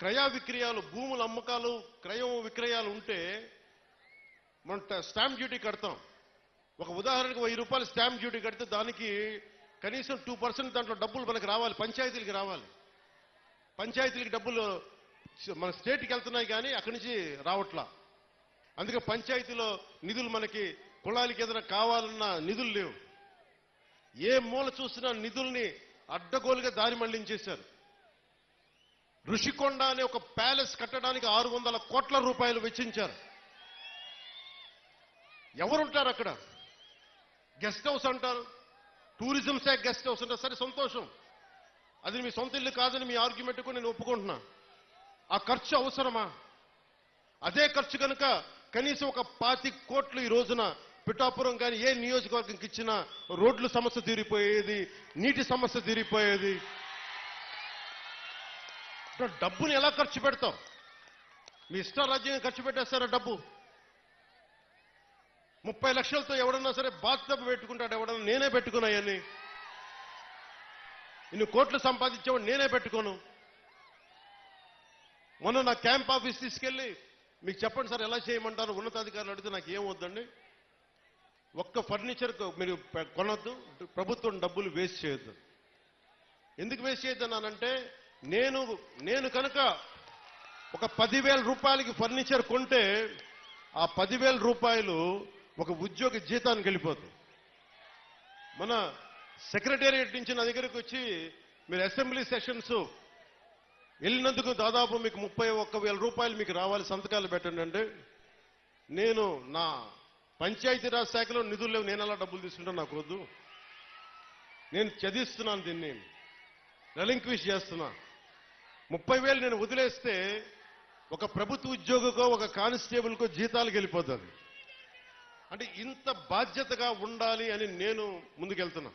క్రయ విక్రయాలు భూముల అమ్మకాలు క్రయం విక్రయాలు ఉంటే మనం స్టాంప్ డ్యూటీ కడతాం. ఒక ఉదాహరణకు వెయ్యి రూపాయలు స్టాంప్ డ్యూటీ కడితే దానికి కనీసం టూ పర్సెంట్ దాంట్లో డబ్బులు మనకి రావాలి పంచాయతీలకి రావాలి. పంచాయతీలకి డబ్బులు మన స్టేట్కి వెళ్తున్నాయి కానీ అక్కడి నుంచి రావట్లా. అందుకే పంచాయతీలో నిధులు మనకి కులాలకి ఏదైనా కావాలన్న నిధులు లేవు. ఏ మూల చూసినా నిధుల్ని అడ్డగోలుగా దారి మళ్ళించేశారు. ఋషికొండ అనే ఒక ప్యాలెస్ కట్టడానికి ఆరు వందల కోట్ల రూపాయలు వెచ్చించారు. ఎవరుంటారు అక్కడ? గెస్ట్ హౌస్ అంటారు. టూరిజం శాఖ గెస్ట్ హౌస్ అంటారు సరే సంతోషం. అది మీ సొంత ఇల్లు కాదని మీ ఆర్గ్యుమెంట్కు నేను ఒప్పుకుంటున్నా. ఆ ఖర్చు అవసరమా? అదే ఖర్చు కనుక కనీసం ఒక పాతి కోట్లు ఈ రోజున పిఠాపురం కానీ ఏ నియోజకవర్గంకి ఇచ్చినా రోడ్ల సమస్య తీరిపోయేది నీటి సమస్య తీరిపోయేది. డబ్బుని ఎలా ఖర్చు పెడతాం మీ ఇష్టారాజ్యం ఖర్చు పెట్టేస్తారా డబ్బు? ముప్పై లక్షలతో ఎవడన్నా సరే బాత్టబ్ పెట్టుకుంటాడు ఎవడన్నా నేనే పెట్టుకున్నాయని ఇన్ని కోట్లు సంపాదించేవాడు నేనే పెట్టుకోను. మొన్న నా క్యాంప్ ఆఫీస్ తీసుకెళ్ళి మీకు చెప్పండి సార్ ఎలా చేయమంటారు? ఉన్నతాధికారులు అడిగితే నాకు ఏం వద్దండి? ఒక్క ఫర్నిచర్ మీరు కొనొద్దు ప్రభుత్వం డబ్బులు వేస్ట్ చేయొద్దు. ఎందుకు వేస్ట్ చేయొద్దన్నానంటే నేను నేను కనుక ఒక పదివేల రూపాయలకి ఫర్నిచర్ కొంటే ఆ పదివేల రూపాయలు ఒక ఉద్యోగి జీతానికి వెళ్ళిపోతుంది మన సెక్రటేరియట్ నుంచి నా దగ్గరకు వచ్చి మీరు అసెంబ్లీ సెషన్స్ వెళ్ళినందుకు దాదాపు మీకు ముప్పై ఒక్క వేల రూపాయలు మీకు రావాలి సంతకాలు పెట్టండి అంటే నేను నా పంచాయతీరాజ్ శాఖలో నిధులు లేవు నేను అలా డబ్బులు తీసుకుంటా నాకు వద్దు. నేను చదివిస్తున్నాను దీన్ని రెలింక్విష్ చేస్తున్నా. ముప్పై వేలు నేను వదిలేస్తే ఒక ప్రభుత్వ ఉద్యోగికో ఒక కానిస్టేబుల్కో జీతాలకు వెళ్ళిపోతుంది అంటే ఇంత బాధ్యతగా ఉండాలి అని నేను ముందుకెళ్తున్నా.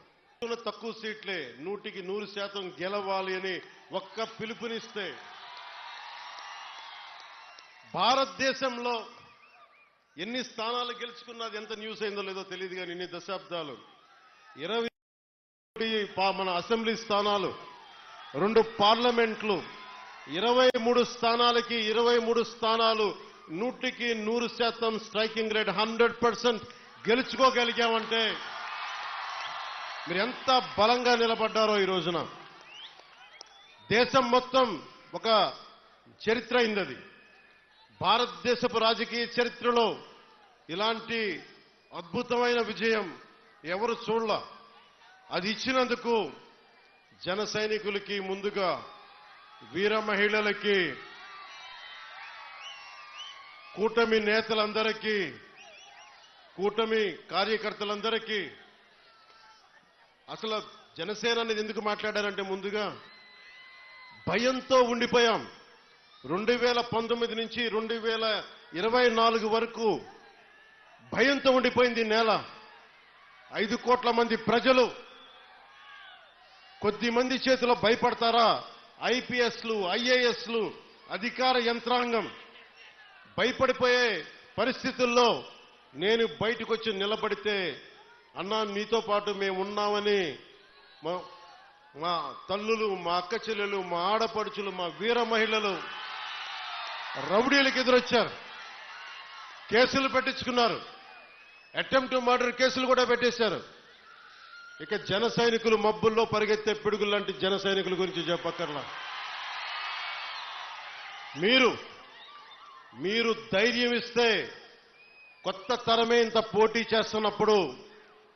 తక్కువ సీట్లే నూటికి నూరు శాతం గెలవాలి అని ఒక్క పిలుపునిస్తే భారతదేశంలో ఎన్ని స్థానాలు గెలుచుకున్నది ఎంత న్యూస్ అయిందో లేదో తెలియదు కానీ ఇన్ని దశాబ్దాలు. ఇరవై మన అసెంబ్లీ స్థానాలు రెండు పార్లమెంట్లు ఇరవై మూడు స్థానాలకి ఇరవై మూడు స్థానాలు నూటికి నూరు శాతం స్ట్రైకింగ్ రేట్ హండ్రెడ్ పర్సెంట్ గెలుచుకోగలిగామంటే మీరు ఎంత బలంగా నిలబడ్డారో ఈ రోజున. దేశం మొత్తం ఒక చరిత్ర అయింది అది భారతదేశపు రాజకీయ చరిత్రలో ఇలాంటి అద్భుతమైన విజయం ఎవరు చూడల? అది ఇచ్చినందుకు జన సైనికులకి ముందుగా వీర మహిళలకి కూటమి నేతలందరికీ కూటమి కార్యకర్తలందరికీ అసలు జనసేన అనేది ఎందుకు మాట్లాడారంటే ముందుగా భయంతో ఉండిపోయాం. రెండు వేల పంతొమ్మిది నుంచి రెండు వేల ఇరవై నాలుగు వరకు భయంతో ఉండిపోయింది నేల. ఐదు కోట్ల మంది ప్రజలు కొద్ది మంది చేతిలో భయపడతారా? ఐపీఎస్లు ఐఏఎస్లు అధికార యంత్రాంగం భయపడిపోయే పరిస్థితుల్లో నేను బయటకు వచ్చి నిలబడితే అన్నా మీతో పాటు మేము ఉన్నామని మా- మా తల్లులు మా అక్క చెల్లెలు మా ఆడపడుచులు మా వీర మహిళలు రౌడీలకు ఎదురొచ్చారు. కేసులు పెట్టించుకున్నారు. అటెంప్ట్ మర్డర్ కేసులు కూడా పెట్టేశారు. ఇక జన సైనికులు మబ్బుల్లో పరిగెత్తే పిడుగులు లాంటి జన సైనికుల గురించి చెప్పక్కర్లా. మీరు మీరు ధైర్యం ఇస్తే కొత్త తరమే ఇంత పోటీ చేస్తున్నప్పుడు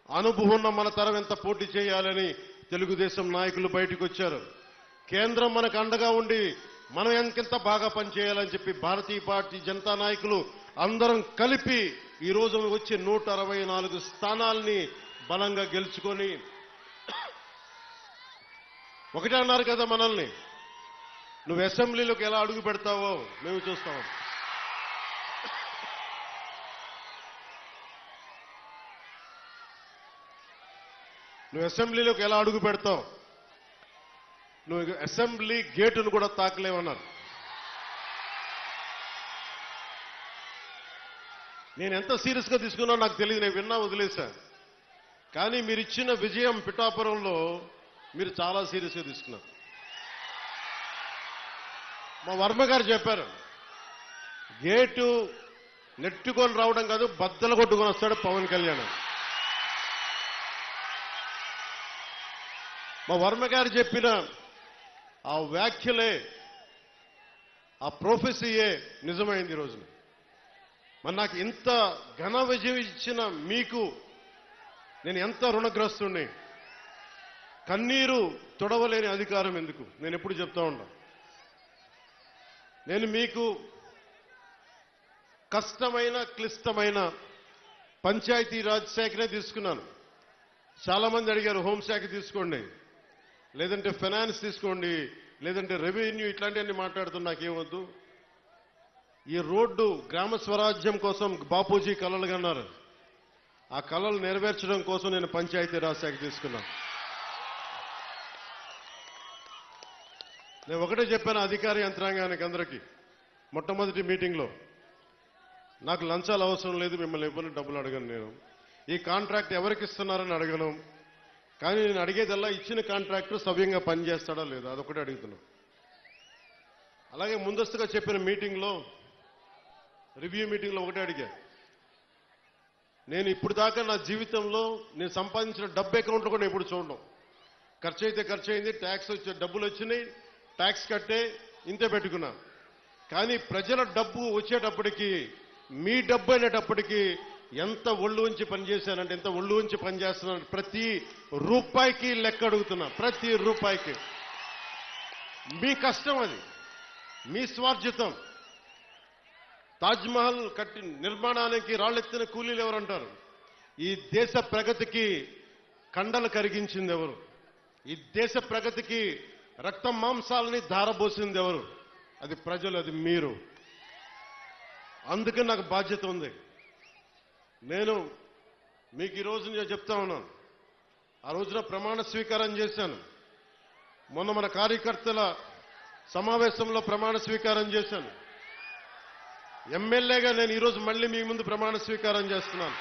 అనుభవం ఉన్న మన తరం ఎంత పోటీ చేయాలని తెలుగుదేశం నాయకులు బయటకు వచ్చారు. కేంద్రం మనకు అండగా ఉండి మనం ఎంకెంత బాగా పనిచేయాలని చెప్పి భారతీయ పార్టీ జనతా నాయకులు అందరం కలిపి ఈ రోజు వచ్చి నూట అరవై నాలుగు స్థానాల్ని బలంగా గెలుచుకొని ఒకటే అన్నారు కదా మనల్ని. నువ్వు అసెంబ్లీలోకి ఎలా అడుగు పెడతావో మేము చూస్తాం. నువ్వు అసెంబ్లీలోకి ఎలా అడుగు పెడతావు? నువ్వు అసెంబ్లీ గేటును కూడా తాకలేవన్నారు. నేను ఎంత సీరియస్గా తీసుకున్నా నాకు తెలియదు నేను విన్నా వదిలేశాను కానీ మీరు ఇచ్చిన విజయం పిఠాపురంలో మీరు చాలా సీరియస్గా తీసుకున్నారు. మా వర్మ గారు చెప్పారు గేటు నెట్టుకొని రావడం కాదు బద్దలు కొట్టుకొని వస్తాడు పవన్ కళ్యాణ్ మా వర్మ గారు చెప్పిన ఆ వ్యాఖ్యలే ఆ ప్రొఫెసీయే నిజమైంది ఈ మరి నాకు ఇంత ఘన విజయం ఇచ్చిన మీకు నేను ఎంత రుణగ్రస్తుణ్ణి? కన్నీరు తొడవలేని అధికారం ఎందుకు? నేను ఎప్పుడు చెప్తా ఉన్నా. నేను మీకు కష్టమైన క్లిష్టమైన పంచాయతీ రాజ్ శాఖనే తీసుకున్నాను. చాలా మంది అడిగారు హోంశాఖ తీసుకోండి లేదంటే ఫైనాన్స్ తీసుకోండి లేదంటే రెవెన్యూ ఇట్లాంటివన్నీ మాట్లాడుతున్నా నాకేమొద్దు. ఈ రోడ్డు గ్రామ స్వరాజ్యం కోసం బాపూజీ కలలుగన్నారు. ఆ కళలు నెరవేర్చడం కోసం నేను పంచాయతీ రాజ్ శాఖ తీసుకున్నా. నేను ఒకటే చెప్పాను అధికార యంత్రాంగానికి అందరికీ మొట్టమొదటి మీటింగ్లో. నాకు లంచాలు అవసరం లేదు మిమ్మల్ని ఎవరిని డబ్బులు అడగను నేను. ఈ కాంట్రాక్ట్ ఎవరికి ఇస్తున్నారని అడగను. కానీ నేను అడిగేదల్లా ఇచ్చిన కాంట్రాక్టర్ సవ్యంగా పనిచేస్తాడా లేదా అదొకటి అడుగుతున్నా. అలాగే ముందస్తుగా చెప్పిన మీటింగ్లో రివ్యూ మీటింగ్లో ఒకటే అడిగా. నేను ఇప్పుడు దాకా నా జీవితంలో నేను సంపాదించిన డబ్బు అకౌంట్లో కూడా ఎప్పుడు చూడడం ఖర్చు అయితే ఖర్చు అయింది ట్యాక్స్ వచ్చే డబ్బులు వచ్చినాయి ట్యాక్స్ కట్టే ఇంతే పెట్టుకున్నా. కానీ ప్రజల డబ్బు వచ్చేటప్పటికి మీ డబ్బు అయినప్పటికీ ఎంత ఒళ్ళు ఉంచి పనిచేశానంటే ఎంత ఒళ్ళు ఉంచి పనిచేస్తున్నాను ప్రతి రూపాయికి లెక్క అడుగుతున్నా ప్రతి రూపాయికి. మీ కష్టం అది మీ స్వార్జితం తాజ్మహల్ కట్టి నిర్మాణానికి రాళ్ళెత్తిన కూలీలు ఎవరంటారు? ఈ దేశ ప్రగతికి కండలు కరిగించింది ఎవరు? ఈ దేశ ప్రగతికి రక్తం మాంసాలని ధారబోసింది ఎవరు? అది ప్రజలు అది మీరు. అందుకే నాకు బాధ్యత ఉంది. నేను మీకు ఈ రోజు నేను చెప్తా ఉన్నాను. ఆ రోజున ప్రమాణ స్వీకారం చేశాను. మొన్న మన కార్యకర్తల సమావేశంలో ప్రమాణ స్వీకారం చేశాను. ఎమ్మెల్యేగా నేను ఈరోజు మళ్ళీ మీ ముందు ప్రమాణ స్వీకారం చేస్తున్నాను.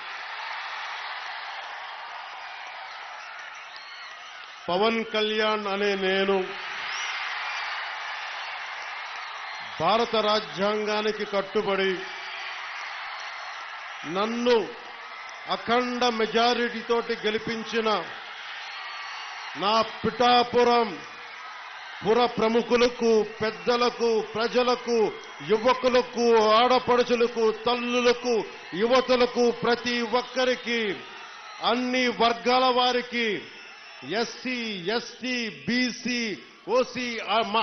పవన్ కళ్యాణ్ అనే నేను భారత రాజ్యాంగానికి కట్టుబడి నన్ను అఖండ మెజారిటీతోటి గెలిపించిన నా పిఠాపురం పుర ప్రముఖులకు పెద్దలకు ప్రజలకు యువకులకు ఆడపడుచులకు తల్లులకు యువతులకు ప్రతి ఒక్కరికి అన్ని వర్గాల వారికి ఎస్సీ ఎస్టీ బీసీ ఓసీ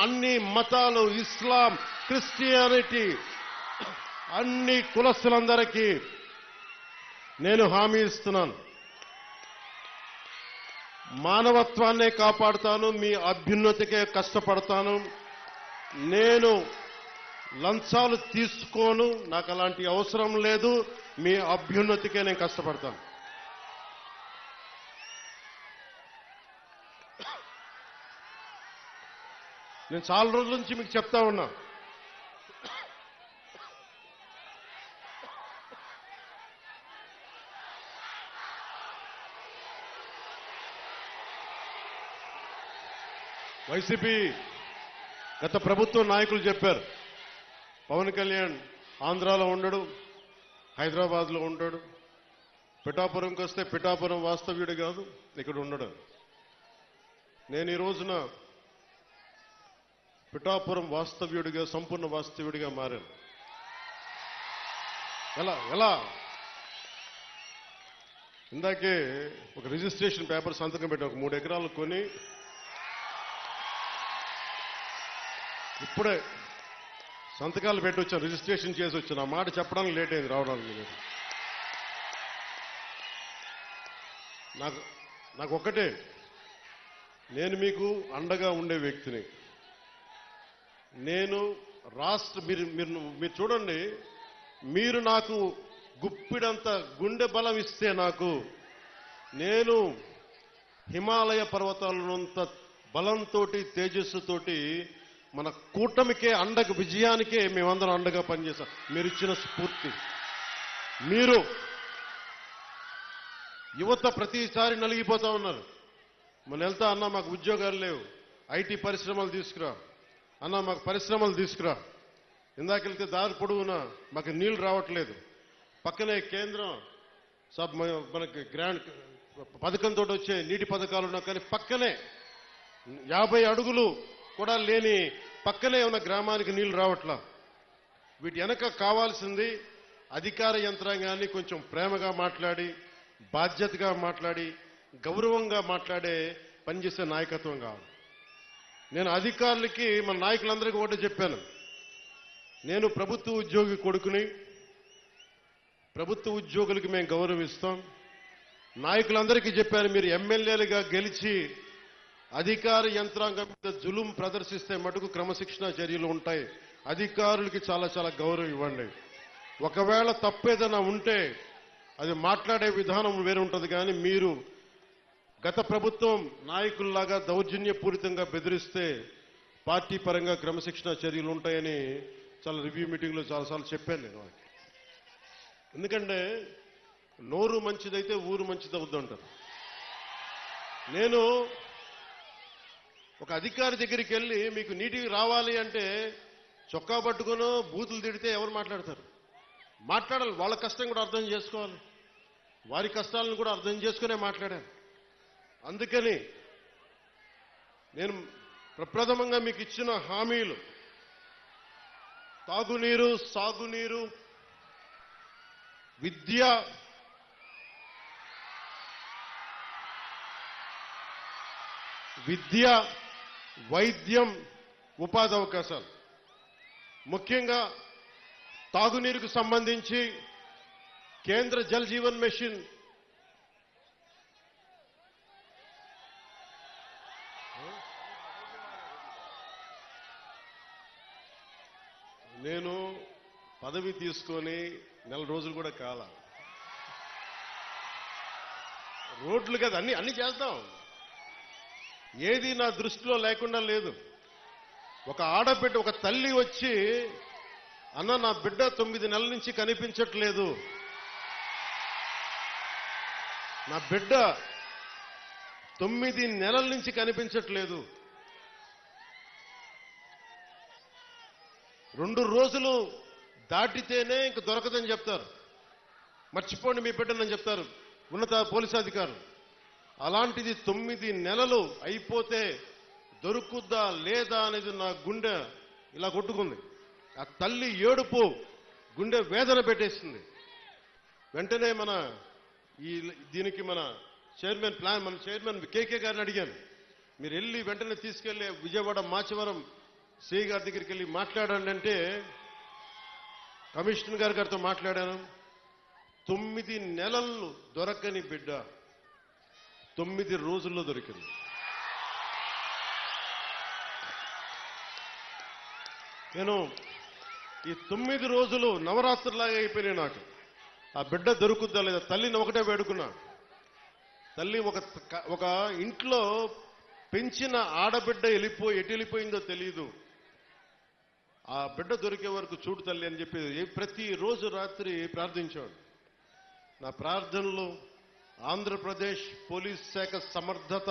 అన్ని మతాలు ఇస్లాం క్రిస్టియానిటీ అన్ని కులస్తులందరికీ నేను హామీ ఇస్తున్నాను. మానవత్వాన్నే కాపాడుతాను మీ అభ్యున్నతికే కష్టపడతాను. నేను లంచాలు తీసుకోను నాకు అలాంటి అవసరం లేదు మీ అభ్యున్నతికే నేను కష్టపడతాను. నేను చాలా రోజుల నుంచి మీకు చెప్తా ఉన్నా. వైసీపీ గత ప్రభుత్వ నాయకులు చెప్పారు. పవన్ కళ్యాణ్ ఆంధ్రాలో ఉండడు హైదరాబాద్లో ఉంటాడు పిఠాపురంకి వస్తే పిఠాపురం వాస్తవ్యుడు కాదు ఇక్కడ ఉండడు. నేను ఈ రోజున పిఠాపురం వాస్తవ్యుడిగా సంపూర్ణ వాస్తవ్యుడిగా మారాను. ఎలా ఎలా? ఇందాకే ఒక రిజిస్ట్రేషన్ పేపర్ సంతకం పెట్టి ఒక మూడు ఎకరాలు కొని ఇప్పుడే సంతకాలు పెట్టి వచ్చాను రిజిస్ట్రేషన్ చేసి వచ్చాను ఆ మాట చెప్పడానికి లేట్ అయింది రావడానికి నేను. నాకు నాకు ఒక్కటే నేను మీకు అండగా ఉండే వ్యక్తిని నేను రాష్ట్ర మీరు మీరు మీరు చూడండి మీరు నాకు గుప్పిడంత గుండె బలం ఇస్తే నాకు నేను హిమాలయ పర్వతాలనంత బలంతో తేజస్సుతోటి మన కూటమికే అండకు విజయానికే మేమందరం అండగా పనిచేస్తాం మీరు ఇచ్చిన స్ఫూర్తి. మీరు యువత ప్రతిసారి నలిగిపోతా ఉన్నారు. మన వెళ్తా అన్నా మాకు ఉద్యోగాలు లేవు. ఐటీ పరిశ్రమలు తీసుకురా. అన్న మాకు పరిశ్రమలు తీసుకురా. ఇందాకెళ్తే దారి పొడవునా మాకు నీళ్ళు రావట్లేదు. పక్కనే కేంద్రం సబ్ మనకి గ్రాండ్ పథకంతో వచ్చే నీటి పథకాలు ఉన్నా కానీ పక్కనే యాభై అడుగులు కూడా లేని పక్కనే ఉన్న గ్రామానికి నీళ్ళు రావట్లా. వీటి వెనక కావాల్సింది అధికార యంత్రాంగాన్ని కొంచెం ప్రేమగా మాట్లాడి బాధ్యతగా మాట్లాడి గౌరవంగా మాట్లాడే పనిచేసే నాయకత్వం కావాలి. నేను అధికారులకి మన నాయకులందరికీ ఒకటి చెప్పాను. నేను ప్రభుత్వ ఉద్యోగి కొడుకుని ప్రభుత్వ ఉద్యోగులకి మేము గౌరవిస్తాం. నాయకులందరికీ చెప్పాను మీరు ఎమ్మెల్యేలుగా గెలిచి అధికార యంత్రాంగం మీద జులుం ప్రదర్శిస్తే మటుకు క్రమశిక్షణ చర్యలు ఉంటాయి. అధికారులకి చాలా చాలా గౌరవం ఇవ్వండి. ఒకవేళ తప్పేదైనా ఉంటే అది మాట్లాడే విధానం వేరే ఉంటుంది కానీ మీరు గత ప్రభుత్వం నాయకుల్లాగా దౌర్జన్యపూరితంగా బెదిరిస్తే పార్టీ పరంగా క్రమశిక్షణ చర్యలు ఉంటాయని చాలా రివ్యూ మీటింగ్లో చాలాసార్లు చెప్పాను నేను వాళ్ళకి. ఎందుకంటే నోరు మంచిదైతే ఊరు మంచిది అవుద్దంటారు నేను ఒక అధికారి దగ్గరికి వెళ్ళి మీకు నీటి రావాలి అంటే చొక్కా పట్టుకునో బూతులు తిడితే ఎవరు మాట్లాడతారు? మాట్లాడాలి. వాళ్ళ కష్టం కూడా అర్థం చేసుకోవాలి. వారి కష్టాలను కూడా అర్థం చేసుకునే మాట్లాడాను అందుకని నేను ప్రప్రథమంగా మీకు ఇచ్చిన హామీలు. తాగునీరు సాగునీరు విద్య విద్య వైద్యం ఉపాధి అవకాశాలు. ముఖ్యంగా తాగునీరుకు సంబంధించి కేంద్ర జల్ జీవన్ మిషన్ నేను పదవి తీసుకొని నెల రోజులు కూడా కాల. రోడ్లు కదా అన్ని అన్ని చేస్తాం. ఏది నా దృష్టిలో లేకుండా లేదు. ఒక ఆడబిడ్డ ఒక తల్లి వచ్చి అన్న నా బిడ్డ తొమ్మిది నెలల నుంచి కనిపించట్లేదు. నా బిడ్డ తొమ్మిది నెలల నుంచి కనిపించట్లేదు. రెండు రోజులు దాటితేనే ఇంక దొరకదని చెప్తారు. మర్చిపోండి మీ బిడ్డనని చెప్తారు. ఉన్నత పోలీసు అధికారులు. అలాంటిది తొమ్మిది నెలలు అయిపోతే దొరుకుద్దా లేదా అనేది నా గుండె ఇలా కొట్టుకుంది. ఆ తల్లి ఏడుపు గుండె వేదన పెట్టేస్తుంది వెంటనే మన ఈ దీనికి మన చైర్మన్ ప్లాన్ మన చైర్మన్ కేకే గారిని అడిగాను. మీరు వెళ్ళి వెంటనే తీసుకెళ్ళి విజయవాడ మాచవరం సి గారి దగ్గరికి వెళ్ళి మాట్లాడండి అంటే కమిషనర్ గారి గారితో మాట్లాడాను. తొమ్మిది నెలలు దొరకని బిడ్డ. తొమ్మిది రోజుల్లో దొరికింది. నేను ఈ తొమ్మిది రోజులు నవరాత్రులాగా అయిపోయినాయి నాకు. ఆ బిడ్డ దొరుకుద్దా లేదా? తల్లిని ఒకటే వేడుకున్నా. తల్లి ఒక ఒక ఇంట్లో పెంచిన ఆడబిడ్డ వెళ్ళిపోయి ఎటు వెళ్ళిపోయిందో తెలియదు ఆ బిడ్డ దొరికే వరకు చూడు తల్లి అని చెప్పి ప్రతిరోజు రాత్రి ప్రార్థించాడు నా ప్రార్థనలు ఆంధ్రప్రదేశ్ పోలీస్ శాఖ సమర్థత